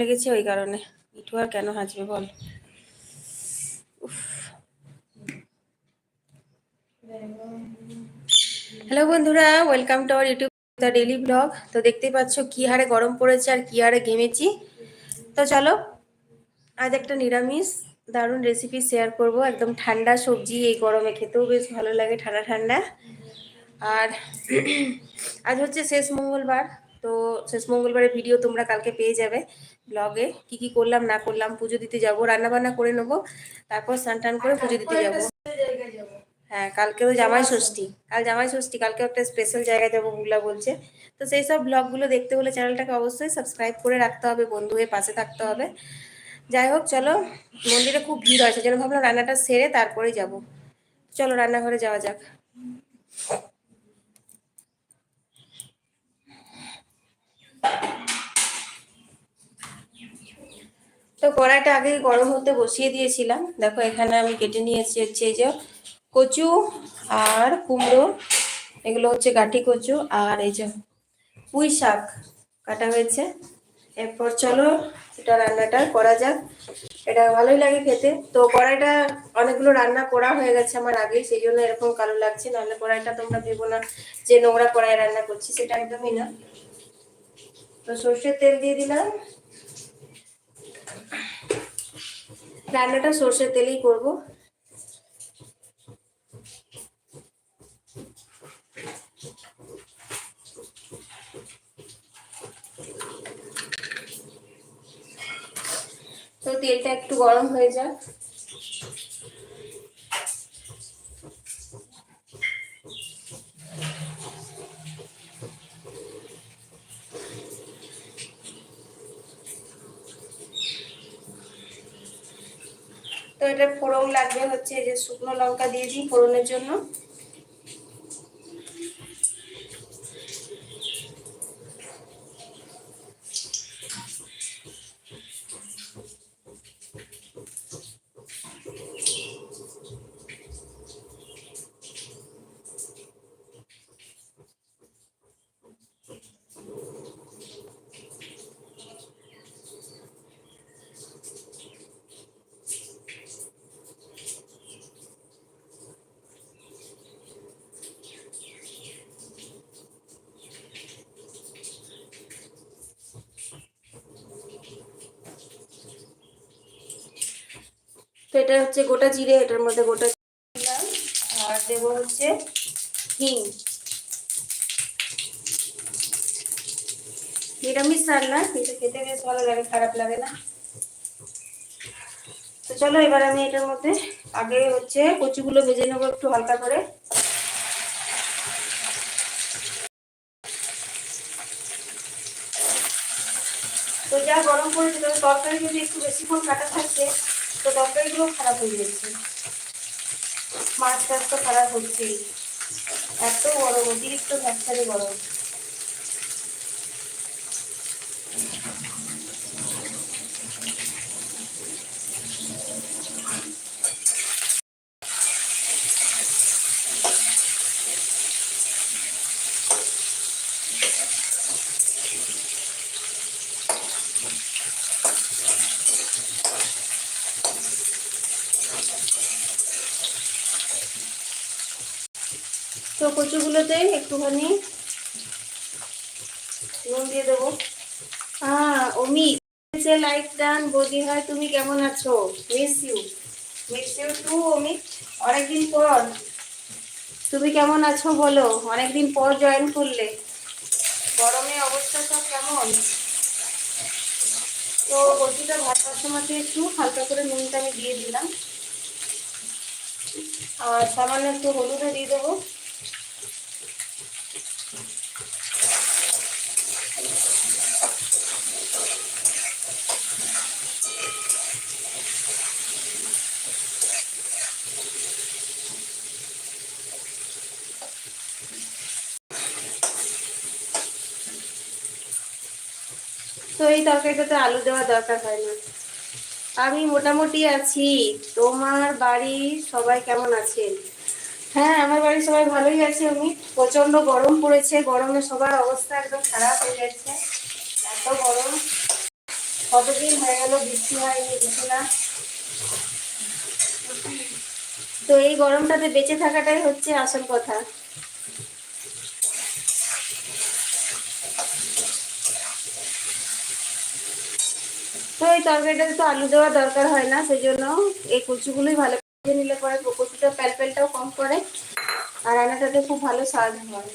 লেগেছে ওই কারণে। মিঠু আর কেন হাসবে বল? হ্যালো বন্ধুরা welcome to our YouTube the daily blog তো দেখতেই পাচ্ছ কি হারে গরম পড়েছে আর কি হারে ঘেমেছি। তো চলো, আজ একটা নিরামিষ দারুণ রেসিপি শেয়ার করব। একদম ঠান্ডা সবজি, এই গরমে খেতেও বেশ ভালো লাগে, ঠান্ডা ঠান্ডা। আর আজ হচ্ছে শেষ মঙ্গলবার তো শেষ মঙ্গলবারের ভিডিও তোমরা কালকে পেয়ে যাবে ব্লগে কি কি করলাম না করলাম পুজো দিতে যাব রান্না বান্না করে নেব তারপর স্নান টান করে পুজো দিতে যাব। হ্যাঁ কালকেও জামাই ষষ্ঠী কাল জামাই ষষ্ঠী কালকে একটা স্পেশাল জায়গায় যাব বুগলা বলছে। তো সেই সব ব্লগগুলো দেখতে হলে চ্যানেলটাকে অবশ্যই সাবস্ক্রাইব করে রাখতে হবে বন্ধু হয়ে পাশে থাকতে হবে। যাই হোক চলো মন্দিরে খুব ভিড় হয় সেজন্য ভাবলাম রান্নাটা সেরে তারপরে যাব। চলো রান্নাঘরে যাওয়া যাক। তো কড়াইটা আগে গরম হতে বসিয়ে দিয়েছিলাম। দেখো এখানে আমি কেটে নিয়েছি হচ্ছে এই যে কচু আর কুমড়ো, এগুলো হচ্ছে গাঠি কচু আর এই যে পুঁই শাক কাটা হয়েছে। এরপর চলো এটা রান্নাটা করা যাক। এটা ভালোই লাগে খেতে। তো কড়াইটা অনেকগুলো রান্না করা হয়ে গেছে আমার আগে সেই জন্য এরকম কালো লাগছে। নাহলে কড়াইটা তোমরা ভেবো না যে নোংরা কড়াই রান্না করছি, সেটা একদমই না। তো সর্ষের তেল দিয়ে দিলাম রান্নাটা সর্ষের তেলেই করব তো তেলটা একটু গরম হয়ে যাক এটা ফোড়ন লাগবে হচ্ছে যে শুকনো লঙ্কা দিয়ে দিই ফোড়নের জন্য। এটা হচ্ছে গোটা জিরে, এটার মধ্যে গোটা আর দেব হচ্ছে হিং। নিরামিষ রান্না, কিন্তু খেতে বেশ ভালো লাগে, খারাপ লাগে না। তো চলো, এবার আমি এটার মধ্যে আগে হচ্ছে কচুগুলো ভেজে নেব একটু হালকা করে। তো যা গরম পড়েছে তবে তরকারি যদি একটু বেশিক্ষণ কাটা থাকছে তো তরকারিগুলো খারাপ হয়ে যাচ্ছে মাছ টাছ তো খারাপ হচ্ছেই। এত গরম, অতিরিক্ত ভ্যাকসারে গরম। কচুগুলোতে একটুখানি নুন দিয়ে দেবো। হ্যাঁ অমিত লাইক ডান বৌদি হয় তুমি কেমন আছো? Miss you miss you too Amit অনেকদিন পর। তুমি কেমন আছো বলো? অনেকদিন পর জয়েন করলে। গরমে অবস্থা সব কেমন? তো কচুটা ভাতার সময় একটু হালকা করে নুনটা আমি দিয়ে দিলাম। আর সামান্য একটু হলুদও দিয়ে দেবো। এই তরকারিটাতে আলু দেওয়ার দরকার হয় না। আমি মোটামুটি আছি। তোমার বাড়ি সবাই কেমন আছেন? হ্যাঁ আমার বাড়ির সবাই ভালোই আছে। আমি প্রচণ্ড গরম পড়েছে। গরমে সবার অবস্থা একদম খারাপ হয়ে যাচ্ছে। এত গরম। কতদিন হয়ে গেল বৃষ্টি হয়নি কিছু না। তো এই গরমটাতে বেঁচে থাকাটাই হচ্ছে আসল কথা। তো এই তরকারিটাতে তো আলু দেওয়ার দরকার হয় না, সেই জন্য এই কচুগুলোই ভালো করে নিলে পরে কচুটা প্যালপ্যালটাও কম করে আর রান্নাটাতে খুব ভালো স্বাদ হয়।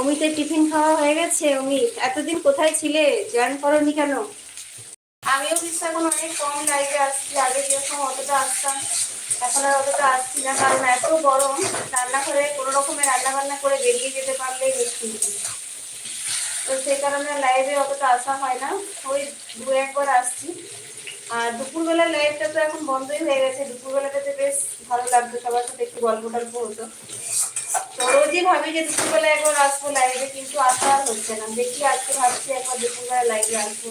অমিতের টিফিন খাওয়া হয়ে গেছে, অমিত। এতদিন কোথায় ছিলে? জয়েন করনি কেন? আমিও কিন্তু এখন অনেক কম লাইভে আসছি, আগে যেরকম অতটা আসতাম। এখন আর অতটা আসছি না, কারণ এত গরম, রান্নাঘরে কোনো রকমের রান্না বান্না করে বেরিয়ে যেতে পারলেই মুশকিল। তো সেই কারণে লাইভে অতটা আসা হয় না। ওই দু একবার আসছি। আর দুপুরবেলার লাইভটা তো এখন বন্ধই হয়ে গেছে। দুপুরবেলাটাতে বেশ ভালো লাগতো, সবার সাথে একটু গল্প টল্প হতো। তো রোজই ভাবি যে দুপুরবেলা একবার আসব লাইভে কিন্তু আসা হচ্ছে না। দেখি আজকে ভাবছি একবার দুপুরবেলা লাইভে আসব।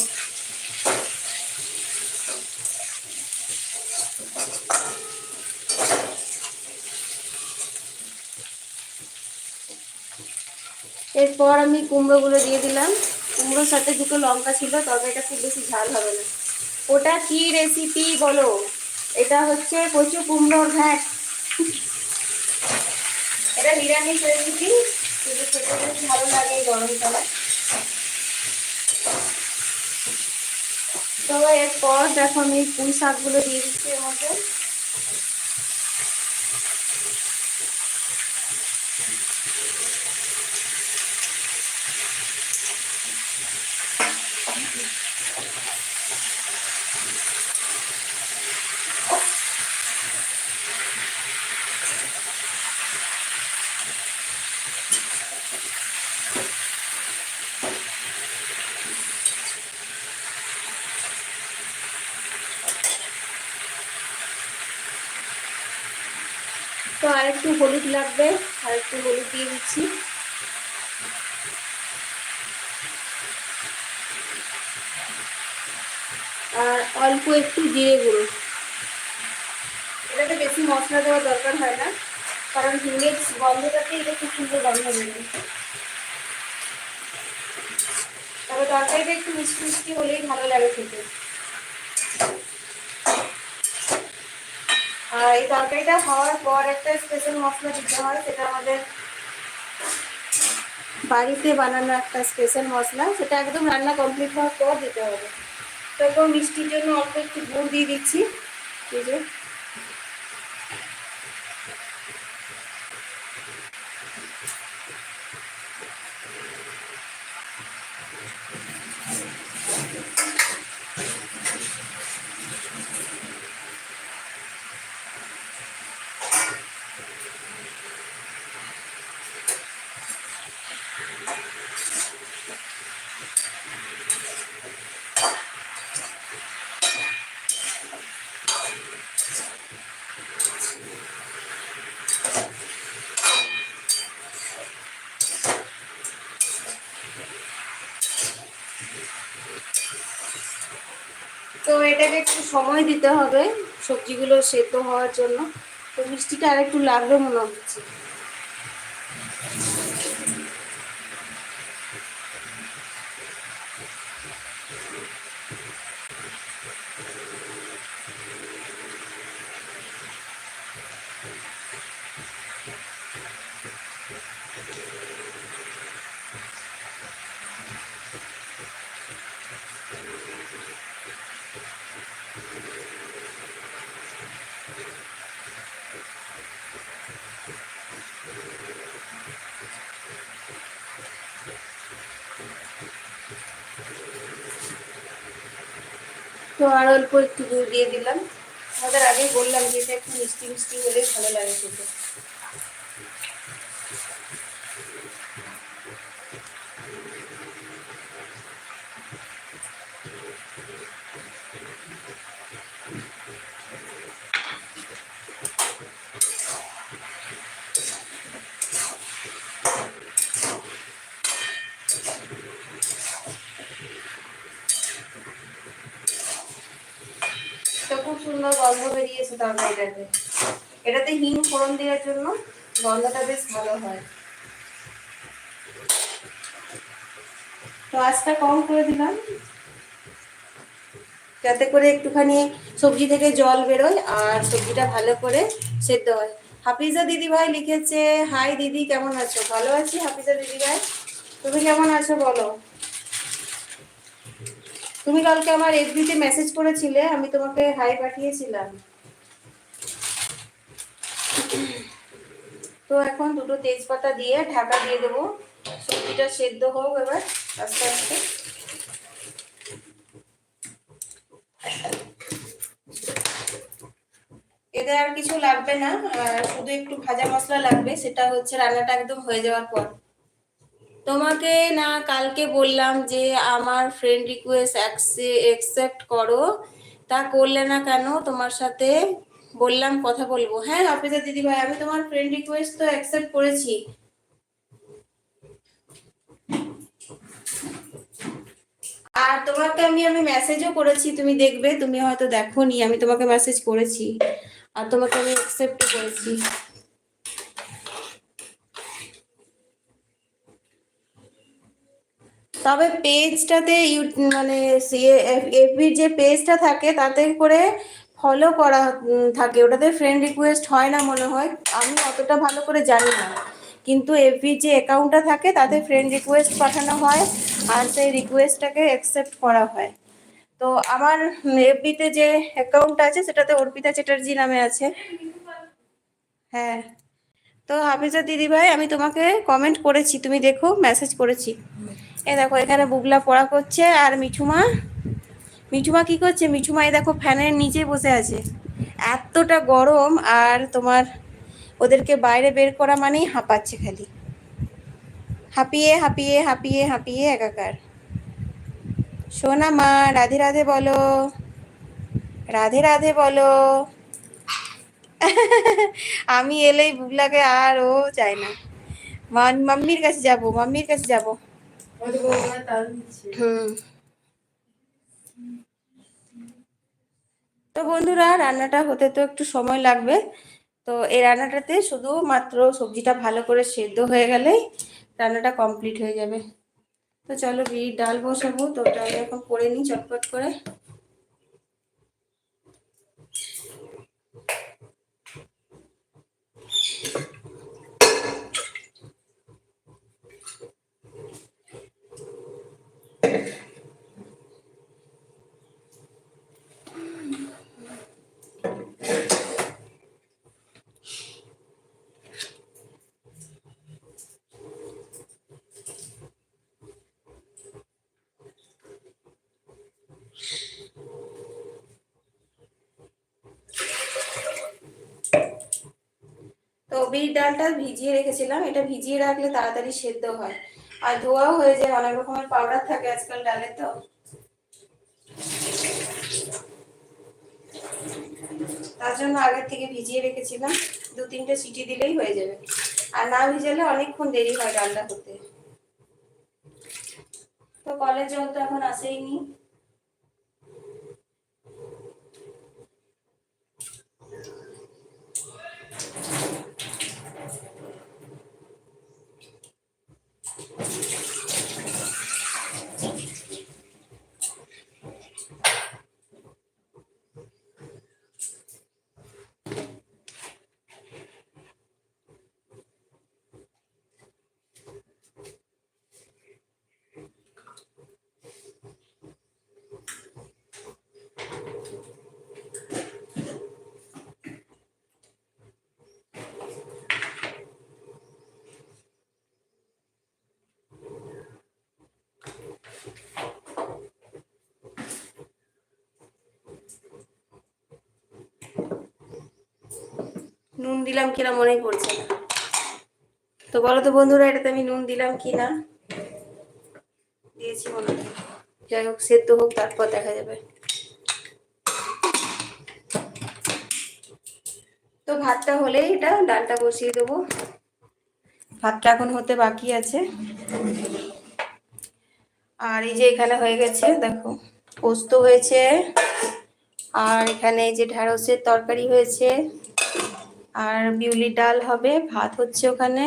এরপর আমি কুমড়োগুলো দিয়ে দিলাম। কুমড়োর সাথে দুটো লঙ্কা ছিল তবে এটা খুব বেশি ঝাল হবে না। ওটা কি রেসিপি বলো? এটা হচ্ছে কচু কুমড়োর ঘ্যাট এটা নিরামিষ রেসিপি কিন্তু খেতে ভালো লাগে গরমকালে তো এরপর দেখো আমি পুঁই শাকগুলো দিয়ে দিচ্ছি এর মধ্যে। আরেকটু হলুদ লাগবে, আরেকটু হলুদ দিয়ে দিচ্ছি। আর অল্প একটু জিরে গুঁড়ো। এটাতে বেশি মশলা দেওয়ার দরকার হয় না, কারণ হিঙ্গের গন্ধটাতে এটা খুব সুন্দর গন্ধ বেরোবে তবে তরকারিটা একটু মিষ্টি মিষ্টি হলেই ভালো লাগে খেতে। এই তরকারিটা হওয়ার পর একটা স্পেশাল মশলা দিতে হয়, সেটা আমাদের বাড়িতে বানানো একটা স্পেশাল মশলা, সেটা একদম রান্না কমপ্লিট হওয়ার পর দিতে হবে। তারপর মিষ্টির জন্য অল্প একটু গুড় দিয়ে দিচ্ছি, এই যে। এটাকে একটু সময় দিতে হবে, সবজিগুলো সেদ্ধ হওয়ার জন্য। তো মিষ্টিটা আর একটু লাগবে মনে হচ্ছে। তো আর অল্প একটু দিয়ে দিলাম। আমাদের আগেই বললাম যে এটা একটু মিষ্টি মিষ্টি হলে ভালো লাগে খেতে তো খুব সুন্দর গন্ধ বেরিয়েছে তরকারিটাতে এটাতে। হিং ফোড়ন দেওয়ার জন্য গন্ধটা বেশ ভালো হয়। তো আজটা কম করে দিলাম। যাতে করে একটুখানি সবজি থেকে জল বেরোয় আর সবজিটা ভালো করে সেদ্ধ হয়। হাফিজা দিদি ভাই লিখেছে, হাই দিদি, কেমন আছো? ভালো আছি হাফিজা দিদি ভাই তুমি কেমন আছো বলো? তুমি কালকে আমার এফবিতে মেসেজ করেছিলে, আমি তোমাকে হাই পাঠিয়েছিলাম। তো এখন দুটো তেজপাতা দিয়ে ঢাকা দিয়ে দেবো। সবজিটা সেদ্ধ হোক এবার, আস্তে আস্তে। এতে আর কিছু লাগবে না শুধু একটু ভাজা মশলা লাগবে, সেটা হচ্ছে রান্নাটা একদম হয়ে যাওয়ার পর। তোমাকে না কালকে বললাম যে আমার ফ্রেন্ড রিকোয়েস্ট অ্যাকসেপ্ট করো। তা করলে না কেন? তোমার সাথে বললাম, কথা বলব। হ্যাঁ অফিসার দিদি ভাই আমি তোমার ফ্রেন্ড রিকোয়েস্ট তো অ্যাকসেপ্ট করেছি। আর তোমাকে আমি আমি মেসেজও করেছি, তুমি দেখবে, তুমি হয়তো দেখোনি, আমি তোমাকে মেসেজ করেছি। আর তোমাকে আমি অ্যাকসেপ্ট করেছি। তবে পেজটাতে ইউ মানে এফবির যে পেজটা থাকে, তাতে করে ফলো করা থাকে। ওটাতে ফ্রেন্ড রিকোয়েস্ট হয় না মনে হয়। আমি অতটা ভালো করে জানি না। কিন্তু এফবির যে অ্যাকাউন্টটা থাকে, তাতে ফ্রেন্ড রিকোয়েস্ট পাঠানো হয় আর সেই রিকোয়েস্টটাকে অ্যাকসেপ্ট করা হয়। তো আমার এফবিতে যে অ্যাকাউন্ট আছে, সেটাতে অর্পিতা চ্যাটার্জি নামে আছে। হ্যাঁ। তো হাফিজা দিদি ভাই আমি তোমাকে কমেন্ট করেছি। তুমি দেখো মেসেজ করেছি। এই দেখো, এখানে বুগলা পড়া করছে আর মিঠুমা। মিঠুমা কি করছে? মিঠুমা, এই দেখো, ফ্যানের নিচে বসে আছে। এতটা গরম আর তোমার ওদেরকে বাইরে বের করা মানেই হাঁপাচ্ছে খালি। হাঁপিয়ে হাঁপিয়ে হাঁপিয়ে হাঁপিয়ে একাকার। সোনা মা, রাধে রাধে বলো। রাধে রাধে বলো। আমি এলেই বুগলাকে আর ও চায় না। মাম্মির কাছে যাব, মাম্মির কাছে যাব। তো বন্ধুরা, রান্নাটা হতে তো একটু সময় লাগবে। তো এই রান্নাটাতে শুধু মাত্র সবজিটা ভালো করে সেদ্ধ হয়ে গেলেই রান্নাটা কমপ্লিট হয়ে যাবে। তো চলো বিড়ির ডাল বসাবো। তো ওটা এখন করে নিই চটপট করে। বিট ডালটা ভিজিয়ে রেখেছিলাম। এটা ভিজিয়ে রাখলে তাড়াতাড়ি সেদ্ধ হয়। আর ধোয়াও হয়ে যায় অনেক রকমের পাউডার থাকে আজকাল ডালে তো। তার জন্য আগের থেকে ভিজিয়ে রেখেছিলাম। দু তিনটে সিটি দিলেই হয়ে যাবে। আর না ভিজালে অনেকক্ষণ দেরি হয় ডালটা হতে তো কলের জল তো এখন আসেইনি। নুন দিলাম কিনা মনেই পড়ছে না। তো বলো তো বন্ধুরা, এটাতে আমি নুন দিলাম কি না দিয়েছি মনে যাই হোক, সেদ্ধ হোক, তারপর দেখা যাবে। তো ভাতটা হলেই এটা, ডালটা বসিয়ে দেবো। ভাতটা এখন হতে বাকি আছে। আর এই যে এখানে হয়ে গেছে, দেখো, পোস্ত হয়েছে। আর এখানে যে ঢ্যাঁড়সের তরকারি হয়েছে। আর বিউলির ডাল হবে, ভাত হচ্ছে ওখানে,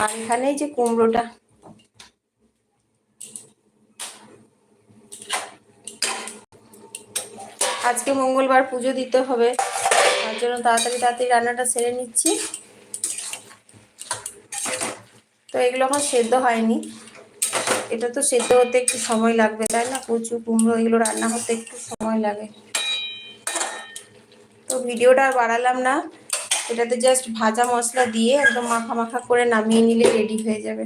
আর এখানে যে কুমড়োটা। আজকে মঙ্গলবার পুজো দিতে হবে, তার জন্য তাড়াতাড়ি তাড়াতাড়ি রান্নাটা সেরে নিচ্ছি। তো এগুলো এখন সেদ্ধ হয়নি, এটা তো সেদ্ধ হতে একটু সময় লাগবে, তাই না? কচু, কুমড়ো, এগুলো রান্না হতে একটু সময় লাগে। তো ভিডিওটা বাড়ালাম না এটাতে জাস্ট ভাজা মশলা দিয়ে একদম মাখা মাখা করে নামিয়ে নিলে রেডি হয়ে যাবে।